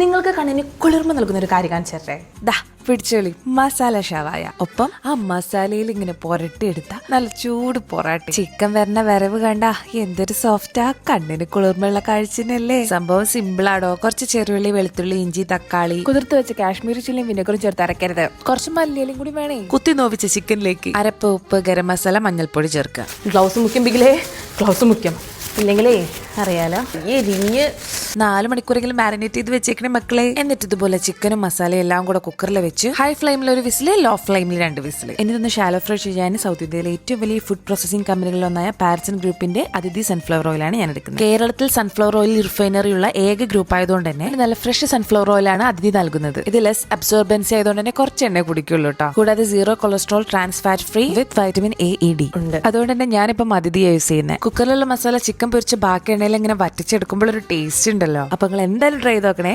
നിങ്ങൾക്ക് കണ്ണിന് കുളിർമ നൽകുന്ന ഒരു കാര്യം കാണിച്ചു തരട്ടെ ദാ പിടിച്ചോളി. മസാല ഷവായ. ഒപ്പം ആ മസാലയിൽ ഇങ്ങനെ പുരട്ടിയെടുത്ത നല്ല ചൂട് പൊറാട്ട. ചിക്കൻ വരുന്ന വരവ് കണ്ട എന്തൊരു സോഫ്റ്റാ. കണ്ണിന് കുളിർമയുള്ള കാഴ്ചനല്ലേ. സംഭവം സിമ്പിൾ ആടോ. കുറച്ച് ചെറുള്ളി വെളുത്തുള്ളി ഇഞ്ചി തക്കാളി. കുതിർത്ത് വെച്ച കാശ്മീരി ചില്ലിയും വിനെഗറും ചേർത്ത് അരക്കരുത്. കുറച്ച് മല്ലിയിലും കൂടി വേണേ. കുത്തി നോവിച്ച ചിക്കനിലേക്ക്. അരപ്പ് ഉപ്പ് ഗരം മസാല മഞ്ഞൾപ്പൊടി ചേർക്കുക. ഗ്ലൗസ് മുഖ്യം ബിഗിലേ ഗ്ലൗസ് മുഖ്യം ഇല്ലെങ്കിലേ അറിയാലോ. ഈ എരിഞ്ഞ് നാല് മണിക്കൂറെങ്കിലും മാരിനേറ്റ് ചെയ്ത് വെച്ചേക്കണേ മക്കളെ. എന്നിട്ട് ഇതുപോലെ ചിക്കനും മസാലയും എല്ലാം കൂടെ കുക്കറിൽ വെച്ച് ഹൈ ഫ്ലെയിമിൽ ഒരു വിസിൽ ലോ ഫ്ലെയിമിൽ രണ്ട് വിസിൽ. എന്നിട്ടൊന്ന് ഷാലോ ഫ്രൈ ചെയ്യാൻ സൗത്ത് ഇന്ത്യയിലെ ഏറ്റവും വലിയ ഫുഡ് പ്രോസസിംഗ് കമ്പനികളിലൊന്നായ പാരസൺ ഗ്രൂപ്പിന്റെ അതിഥി സൺഫ്ലവർ ഓയിലാണ് ഞാൻ എടുക്കുന്നത് കേരളത്തിൽ സൺഫ്ലവർ ഓയിൽ റിഫൈനറി ഉള്ള ഏക ഗ്രൂപ്പ് ആയതുകൊണ്ട് തന്നെ നല്ല ഫ്രഷ് സൺഫ്ലവർ ഓയിലാണ് അതിഥി നൽകുന്നത്. ഇത് ലെസ് അബ്സോർബൻസി ആയതുകൊണ്ട് തന്നെ കുറച്ച് എണ്ണ കുടിക്കുള്ളൂ കേട്ടോ കൂടാതെ zero cholesterol trans fat free with vitamin A E D ഉണ്ട്. അതുകൊണ്ട് തന്നെ ഞാനിപ്പം അതിഥിയാണ് യൂസ് ചെയ്യുന്നത് കുക്കറിലുള്ള മസാല ചിക്കൻ പൊരിച്ച് ബാക്കി എണ്ണയിൽ ഇങ്ങനെ വറ്റിച്ചെടുക്കുമ്പോൾ ഒരു ടേസ്റ്റ് ഉണ്ടല്ലോ. അപ്പൊ നിങ്ങൾ എന്തായാലും ട്രൈ ചെയ്ത് നോക്കണേ.